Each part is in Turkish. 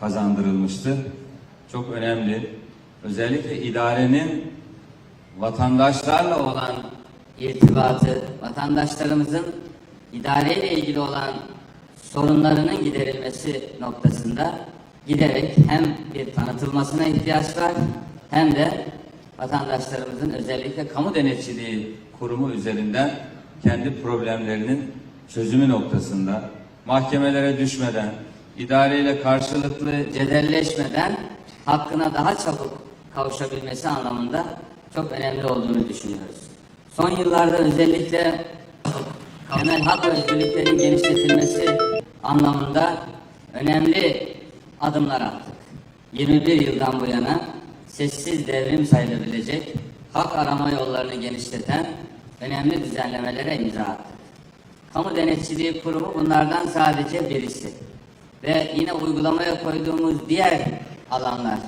kazandırılmıştı. Çok önemli. Özellikle idarenin vatandaşlarla olan irtibatı, vatandaşlarımızın idareyle ilgili olan sorunlarının giderilmesi noktasında giderek hem bir tanıtılmasına ihtiyaç var hem de vatandaşlarımızın özellikle kamu denetçiliği kurumu üzerinden kendi problemlerinin çözümü noktasında mahkemelere düşmeden, idareyle karşılıklı cedelleşmeden hakkına daha çabuk kavuşabilmesi anlamında çok önemli olduğunu düşünüyoruz. Son yıllarda özellikle temel hak ve özgürlüklerin genişletilmesi anlamında önemli adımlar attık. 21 yıldan bu yana sessiz devrim sayılabilecek hak arama yollarını genişleten önemli düzenlemelere imza attık. Kamu Denetçiliği Kurumu bunlardan sadece birisi. Ve yine uygulamaya koyduğumuz diğer alanlar,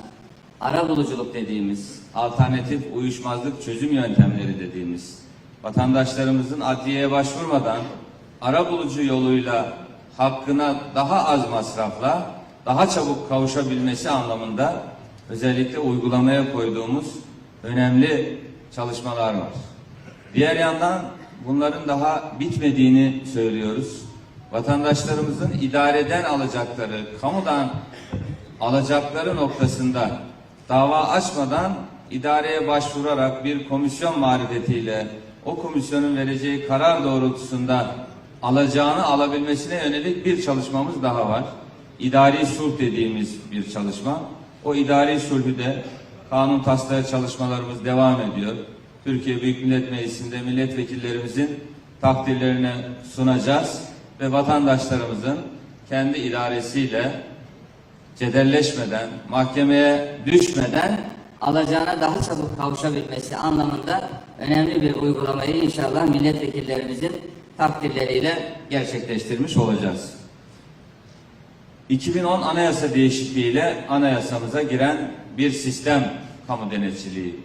ara buluculuk dediğimiz, alternatif uyuşmazlık çözüm yöntemleri dediğimiz vatandaşlarımızın adliyeye başvurmadan ara bulucu yoluyla hakkına daha az masrafla daha çabuk kavuşabilmesi anlamında özellikle uygulamaya koyduğumuz önemli çalışmalar var. Diğer yandan bunların daha bitmediğini söylüyoruz. Vatandaşlarımızın idareden alacakları, kamudan alacakları noktasında dava açmadan idareye başvurarak bir komisyon marifetiyle o komisyonun vereceği karar doğrultusunda alacağını alabilmesine yönelik bir çalışmamız daha var. İdari sulh dediğimiz bir çalışma. O idari sulhü de kanun taslağı çalışmalarımız devam ediyor. Türkiye Büyük Millet Meclisi'nde milletvekillerimizin takdirlerine sunacağız ve vatandaşlarımızın kendi idaresiyle cedelleşmeden, mahkemeye düşmeden alacağına daha çabuk kavuşabilmesi anlamında önemli bir uygulamayı inşallah milletvekillerimizin takdirleriyle gerçekleştirmiş olacağız. 2010 anayasa değişikliğiyle anayasamıza giren bir sistem kamu denetçiliği.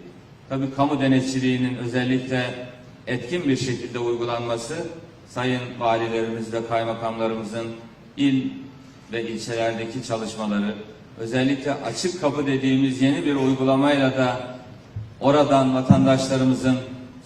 Tabii kamu denetçiliğinin özellikle etkin bir şekilde uygulanması sayın valilerimiz ve kaymakamlarımızın il ve ilçelerdeki çalışmaları özellikle açık kapı dediğimiz yeni bir uygulamayla da oradan vatandaşlarımızın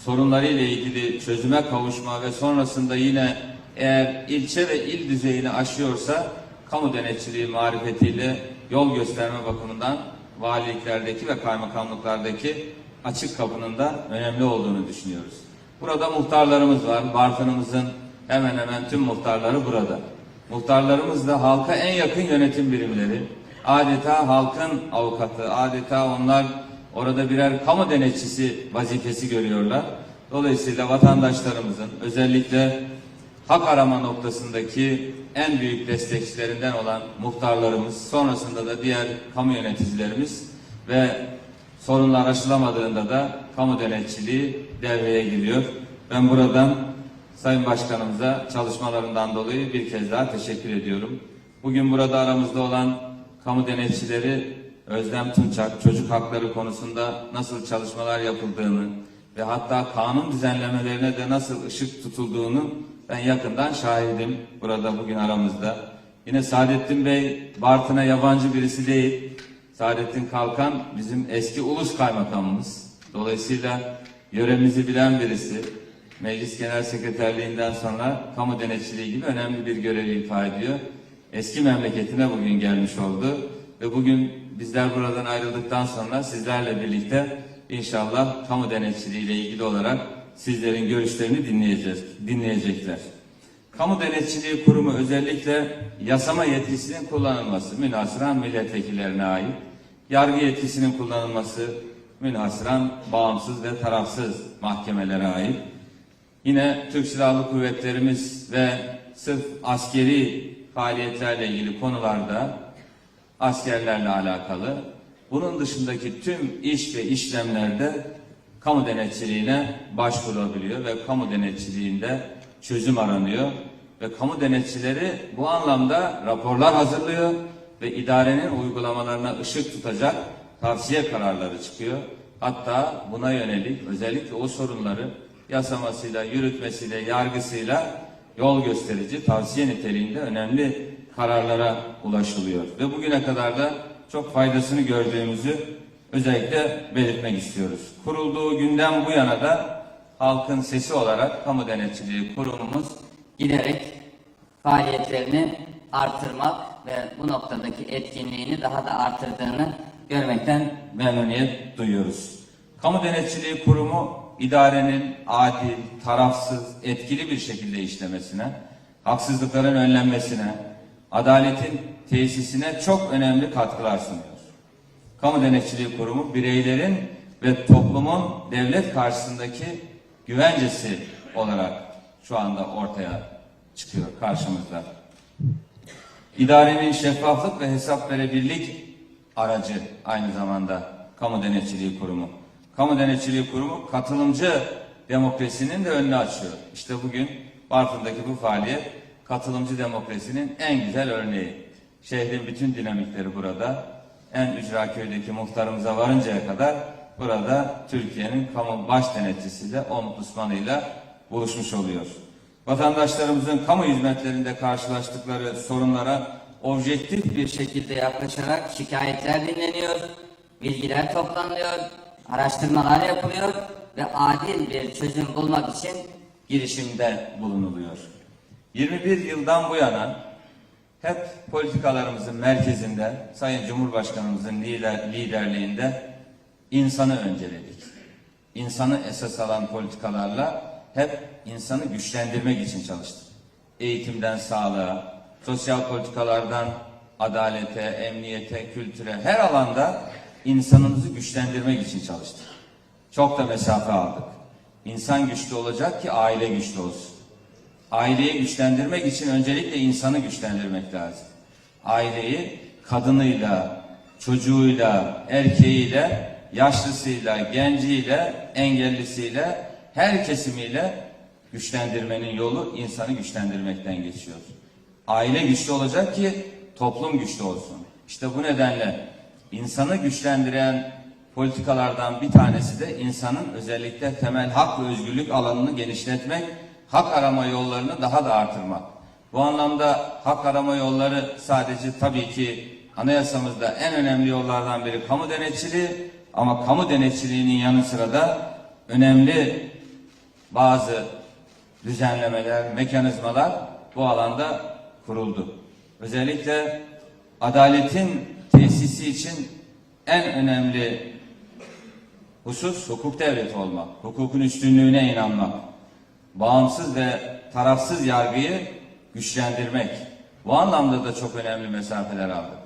sorunlarıyla ilgili çözüme kavuşma ve sonrasında yine eğer ilçe ve il düzeyini aşıyorsa kamu denetçiliği marifetiyle yol gösterme bakımından valiliklerdeki ve kaymakamlıklardaki açık kapının da önemli olduğunu düşünüyoruz. Burada muhtarlarımız var. Bartın'ımızın hemen hemen tüm muhtarları burada. Muhtarlarımız da halka en yakın yönetim birimleri. Adeta halkın avukatı, adeta onlar orada birer kamu denetçisi vazifesi görüyorlar. Dolayısıyla vatandaşlarımızın özellikle hak arama noktasındaki en büyük destekçilerinden olan muhtarlarımız, sonrasında da diğer kamu yöneticilerimiz ve sorunlar aşılamadığında da kamu denetçiliği devreye giriyor. Ben buradan Sayın Başkanımıza çalışmalarından dolayı bir kez daha teşekkür ediyorum. Bugün burada aramızda olan kamu denetçileri Özlem Tunçak, çocuk hakları konusunda nasıl çalışmalar yapıldığını ve hatta kanun düzenlemelerine de nasıl ışık tutulduğunu ben yakından şahidim burada bugün aramızda. Yine Saadettin Bey Bartın'a yabancı birisi değil. Saadettin Kalkan bizim eski ulus kaymakamımız. Dolayısıyla yöremizi bilen birisi. Meclis Genel Sekreterliğinden sonra kamu denetçiliği gibi önemli bir görevi ifa ediyor. Eski memleketine bugün gelmiş oldu ve bugün bizler buradan ayrıldıktan sonra sizlerle birlikte inşallah kamu denetçiliği ile ilgili olarak sizlerin görüşlerini dinleyeceğiz, dinleyecekler. Kamu Denetçiliği Kurumu özellikle yasama yetkisinin kullanılması münhasıran milletvekillerine ait, yargı yetkisinin kullanılması münhasıran bağımsız ve tarafsız mahkemelere ait, Yine Türk Silahlı Kuvvetlerimiz ve sırf askeri faaliyetlerle ilgili konularda askerlerle alakalı. Bunun dışındaki tüm iş ve işlemlerde kamu denetçiliğine başvurulabiliyor ve kamu denetçiliğinde çözüm aranıyor ve kamu denetçileri bu anlamda raporlar hazırlıyor ve idarenin uygulamalarına ışık tutacak tavsiye kararları çıkıyor. Hatta buna yönelik özellikle o sorunları yasamasıyla, yürütmesiyle, yargısıyla yol gösterici, tavsiye niteliğinde önemli kararlara ulaşılıyor. Ve bugüne kadar da çok faydasını gördüğümüzü özellikle belirtmek istiyoruz. Kurulduğu günden bu yana da halkın sesi olarak Kamu Denetçiliği Kurumumuz giderek faaliyetlerini artırmak ve bu noktadaki etkinliğini daha da artırdığını görmekten memnuniyet duyuyoruz. Kamu Denetçiliği Kurumu idarenin adil, tarafsız, etkili bir şekilde işlemesine, haksızlıkların önlenmesine, adaletin tesisine çok önemli katkılar sunuyor. Kamu Denetçiliği Kurumu bireylerin ve toplumun devlet karşısındaki güvencesi olarak şu anda ortaya çıkıyor karşımızda. İdarenin şeffaflık ve hesap verebilirlik aracı aynı zamanda Kamu Denetçiliği Kurumu. Kamu Denetçiliği Kurumu katılımcı demokrasinin de önünü açıyor. İşte bugün Bartın'daki bu faaliyet katılımcı demokrasinin en güzel örneği. Şehrin bütün dinamikleri burada. En ücra köydeki muhtarımıza varıncaya kadar burada Türkiye'nin kamu baş denetçisiyle, ombudsmanıyla buluşmuş oluyor. Vatandaşlarımızın kamu hizmetlerinde karşılaştıkları sorunlara objektif bir şekilde yaklaşarak şikayetler dinleniyor, bilgiler toplanıyor, araştırmalar yapılıyor ve adil bir çözüm bulmak için girişimde bulunuluyor. 21 yıldan bu yana hep politikalarımızın merkezinde Sayın Cumhurbaşkanımızın lider, liderliğinde insanı önceledik. İnsanı esas alan politikalarla hep insanı güçlendirmek için çalıştık. Eğitimden sağlığa, sosyal politikalardan adalete, emniyete, kültüre her alanda insanımızı güçlendirmek için çalıştık. Çok da mesafe aldık. İnsan güçlü olacak ki aile güçlü olsun. Aileyi güçlendirmek için öncelikle insanı güçlendirmek lazım. Aileyi kadınıyla, çocuğuyla, erkeğiyle, yaşlısıyla, genciyle, engellisiyle, her kesimiyle güçlendirmenin yolu insanı güçlendirmekten geçiyor. Aile güçlü olacak ki toplum güçlü olsun. İşte bu nedenle insanı güçlendiren politikalardan bir tanesi de insanın özellikle temel hak ve özgürlük alanını genişletmek, hak arama yollarını daha da artırmak. Bu anlamda hak arama yolları sadece tabii ki anayasamızda en önemli yollardan biri kamu denetçiliği ama kamu denetçiliğinin yanı sıra da önemli bazı düzenlemeler, mekanizmalar bu alanda kuruldu. Özellikle adaletin tesisi için en önemli husus hukuk devleti olmak, hukukun üstünlüğüne inanmak, bağımsız ve tarafsız yargıyı güçlendirmek. Bu anlamda da çok önemli mesafeler aldık.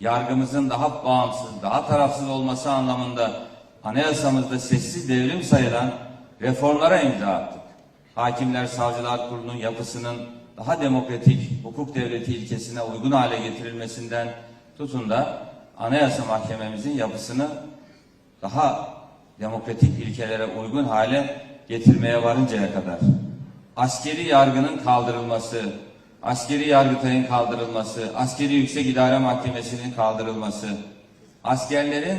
Yargımızın daha bağımsız, daha tarafsız olması anlamında anayasamızda sessiz devrim sayılan reformlara imza attık. Hakimler Savcılar Kurulu'nun yapısının daha demokratik hukuk devleti ilkesine uygun hale getirilmesinden tutun da Anayasa Mahkememizin yapısını daha demokratik ilkelere uygun hale getirmeye varıncaya kadar askeri yargının kaldırılması, askeri yargıtayın kaldırılması, askeri yüksek idare mahkemesinin kaldırılması, askerlerin,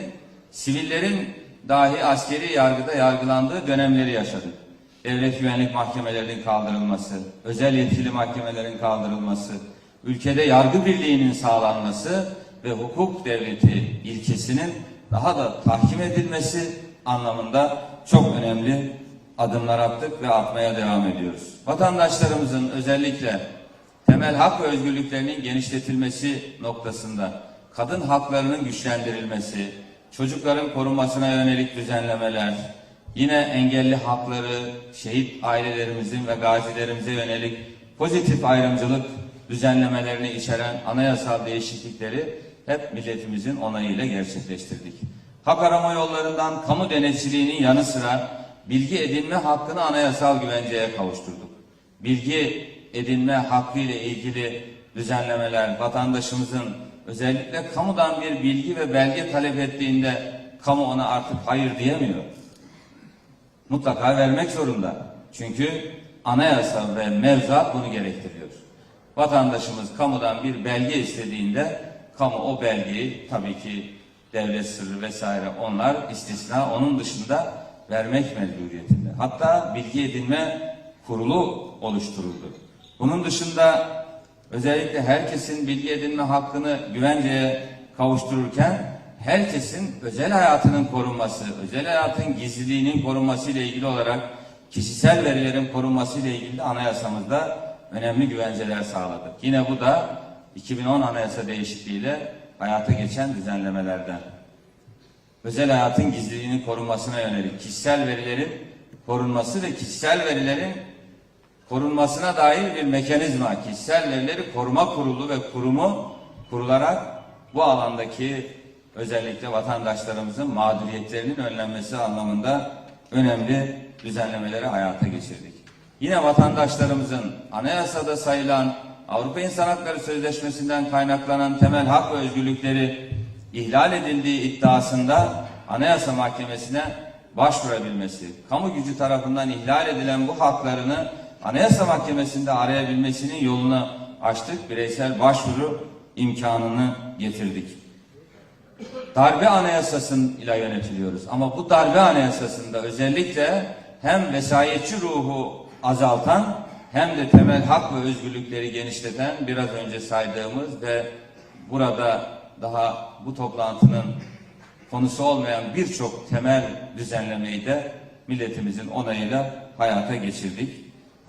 sivillerin dahi askeri yargıda yargılandığı dönemleri yaşadık. Devlet güvenlik mahkemelerinin kaldırılması, özel yetkili mahkemelerin kaldırılması, ülkede yargı birliğinin sağlanması ve hukuk devleti ilkesinin daha da tahkim edilmesi anlamında çok önemli adımlar attık ve atmaya devam ediyoruz. Vatandaşlarımızın özellikle temel hak ve özgürlüklerinin genişletilmesi noktasında kadın haklarının güçlendirilmesi, çocukların korunmasına yönelik düzenlemeler, yine engelli hakları, şehit ailelerimizin ve gazilerimize yönelik pozitif ayrımcılık düzenlemelerini içeren anayasal değişiklikleri hep milletimizin onayıyla gerçekleştirdik. Hak arama yollarından kamu denetçiliğinin yanı sıra bilgi edinme hakkını anayasal güvenceye kavuşturduk. Bilgi edinme hakkı ile ilgili düzenlemeler vatandaşımızın özellikle kamudan bir bilgi ve belge talep ettiğinde kamu ona artık hayır diyemiyor. Mutlaka vermek zorunda. Çünkü anayasa ve mevzuat bunu gerektiriyor. Vatandaşımız kamudan bir belge istediğinde kamu o belgeyi tabii ki devlet sırrı vesaire onlar istisna onun dışında vermek mecburiyetinde. Hatta bilgi edinme kurulu oluşturuldu. Bunun dışında özellikle herkesin bilgi edinme hakkını güvenceye kavuştururken herkesin özel hayatının korunması, özel hayatın gizliliğinin korunması ile ilgili olarak kişisel verilerin korunması ile ilgili de anayasamızda önemli güvenceler sağladık. Yine bu da 2010 anayasa değişikliğiyle hayata geçen düzenlemelerden. Özel hayatın gizliliğinin korunmasına yönelik kişisel verilerin korunması ve kişisel verilerin korunmasına dair bir mekanizma, kişisel verileri koruma kurulu ve kurumu kurularak bu alandaki özellikle vatandaşlarımızın mağduriyetlerinin önlenmesi anlamında önemli düzenlemeleri hayata geçirdik. Yine vatandaşlarımızın anayasada sayılan Avrupa İnsan Hakları Sözleşmesi'nden kaynaklanan temel hak ve özgürlükleri ihlal edildiği iddiasında Anayasa Mahkemesi'ne başvurabilmesi, kamu gücü tarafından ihlal edilen bu haklarını Anayasa Mahkemesi'nde arayabilmesinin yolunu açtık. Bireysel başvuru imkanını getirdik. Darbe anayasasıyla yönetiliyoruz. Ama bu darbe anayasasında özellikle hem vesayetçi ruhu azaltan hem de temel hak ve özgürlükleri genişleten biraz önce saydığımız ve burada daha bu toplantının konusu olmayan birçok temel düzenlemeyi de milletimizin onayıyla hayata geçirdik.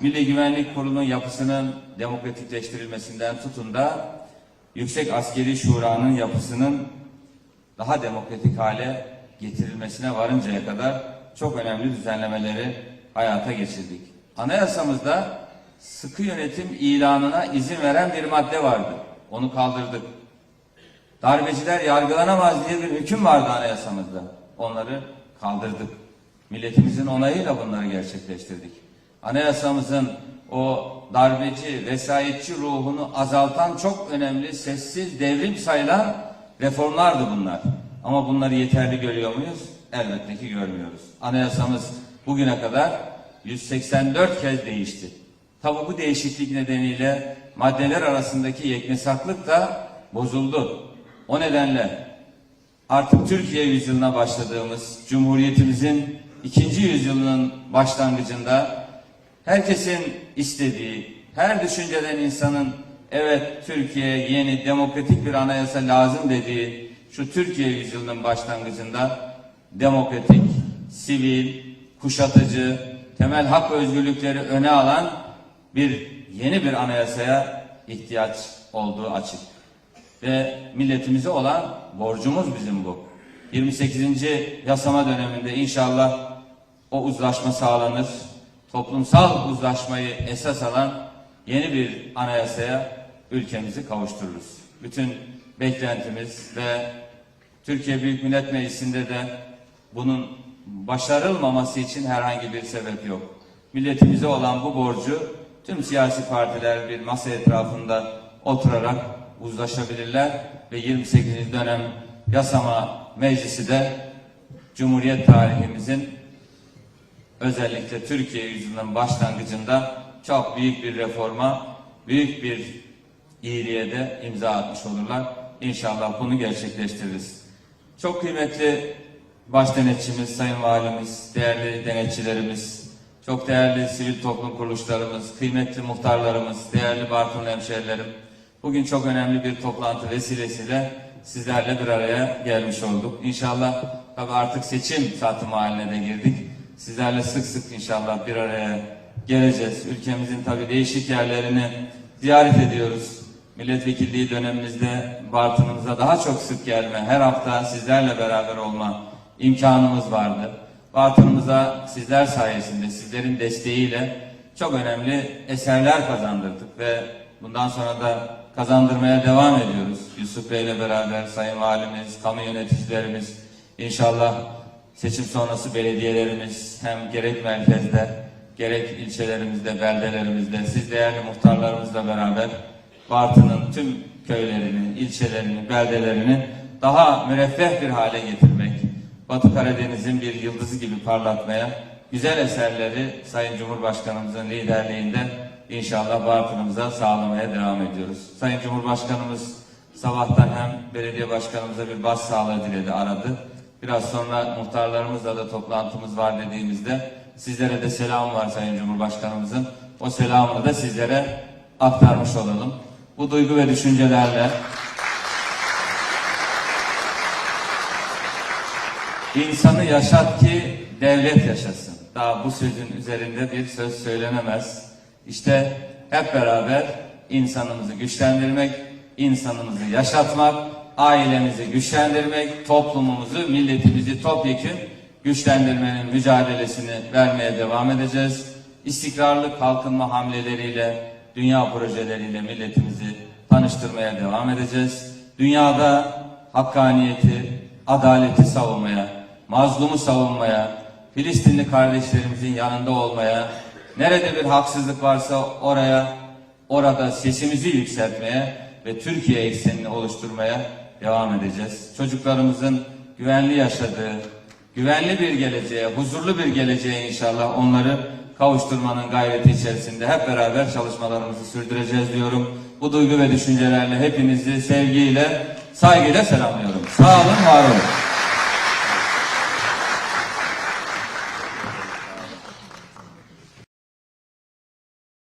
Milli Güvenlik Kurulu'nun yapısının demokratikleştirilmesinden tutun da Yüksek Askeri Şura'nın yapısının daha demokratik hale getirilmesine varıncaya kadar çok önemli düzenlemeleri hayata geçirdik. Anayasamızda sıkı yönetim ilanına izin veren bir madde vardı. Onu kaldırdık. Darbeciler yargılanamaz diye bir hüküm vardı anayasamızda. Onları kaldırdık. Milletimizin onayıyla bunları gerçekleştirdik. Anayasamızın o darbeci, vesayetçi ruhunu azaltan çok önemli, sessiz, devrim sayılan reformlardı bunlar. Ama bunları yeterli görüyor muyuz? Elbette ki görmüyoruz. Anayasamız bugüne kadar 184 kez değişti. Tabi bu değişiklik nedeniyle maddeler arasındaki yeknesaklık da bozuldu. O nedenle artık Türkiye yüzyılına başladığımız Cumhuriyetimizin ikinci yüzyılının başlangıcında herkesin istediği, her düşünceden insanın evet Türkiye'ye yeni demokratik bir anayasa lazım dediği şu Türkiye yüzyılının başlangıcında demokratik, sivil, kuşatıcı, temel hak ve özgürlükleri öne alan bir yeni bir anayasaya ihtiyaç olduğu açık. Ve milletimize olan borcumuz bizim bu. 28. yasama döneminde inşallah o uzlaşma sağlanır. Toplumsal uzlaşmayı esas alan yeni bir anayasaya ülkemizi kavuştururuz. Bütün beklentimiz ve Türkiye Büyük Millet Meclisi'nde de bunun başarılmaması için herhangi bir sebep yok. Milletimize olan bu borcu tüm siyasi partiler bir masa etrafında oturarak uzlaşabilirler ve 28. dönem yasama meclisi de Cumhuriyet tarihimizin özellikle Türkiye yüzyılının başlangıcında çok büyük bir reforma, büyük bir iyiliğe de imza atmış olurlar. İnşallah bunu gerçekleştiririz. Çok kıymetli baş denetçimiz, sayın valimiz, değerli denetçilerimiz, çok değerli sivil toplum kuruluşlarımız, kıymetli muhtarlarımız, değerli Bartın hemşerilerim. Bugün çok önemli bir toplantı vesilesiyle sizlerle bir araya gelmiş olduk. İnşallah tabii artık seçim saati haline de girdik. Sizlerle sık sık inşallah bir araya geleceğiz. Ülkemizin tabii değişik yerlerini ziyaret ediyoruz. Milletvekilliği dönemimizde Bartın'ımıza daha çok sık gelme, her hafta sizlerle beraber olma imkanımız vardı. Bartın'ımıza sizler sayesinde, sizlerin desteğiyle çok önemli eserler kazandırdık ve bundan sonra da kazandırmaya devam ediyoruz. Yusuf Bey ile beraber Sayın Valimiz, kamu yöneticilerimiz, inşallah seçim sonrası belediyelerimiz hem gerek merkezde, gerek ilçelerimizde, beldelerimizde, siz değerli muhtarlarımızla beraber Bartın'ın tüm köylerini, ilçelerini, beldelerini daha müreffeh bir hale getirmek, Batı Karadeniz'in bir yıldızı gibi parlatmaya, güzel eserleri Sayın Cumhurbaşkanımızın liderliğinde inşallah Bartın'ımıza sağlamaya devam ediyoruz. Sayın Cumhurbaşkanımız sabahtan hem belediye başkanımıza bir başsağlığı diledi, aradı. Biraz sonra muhtarlarımızla da toplantımız var dediğimizde sizlere de selam var Sayın Cumhurbaşkanımızın. O selamını da sizlere aktarmış olalım. Bu duygu ve düşüncelerle insanı yaşat ki devlet yaşasın. Daha bu sözün üzerinde bir söz söylenemez. İşte hep beraber insanımızı güçlendirmek, insanımızı yaşatmak, ailemizi güçlendirmek, toplumumuzu, milletimizi topyekun güçlendirmenin mücadelesini vermeye devam edeceğiz. İstikrarlı kalkınma hamleleriyle, dünya projeleriyle milletimizi tanıştırmaya devam edeceğiz. Dünyada hakkaniyeti, adaleti savunmaya, mazlumu savunmaya, Filistinli kardeşlerimizin yanında olmaya, nerede bir haksızlık varsa oraya, orada sesimizi yükseltmeye ve Türkiye eksenini oluşturmaya devam edeceğiz. Çocuklarımızın güvenli yaşadığı, güvenli bir geleceğe, huzurlu bir geleceğe inşallah onları kavuşturmanın gayreti içerisinde hep beraber çalışmalarımızı sürdüreceğiz diyorum. Bu duygu ve düşüncelerle hepinizi sevgiyle, saygıyla selamlıyorum. Sağ olun, var olun.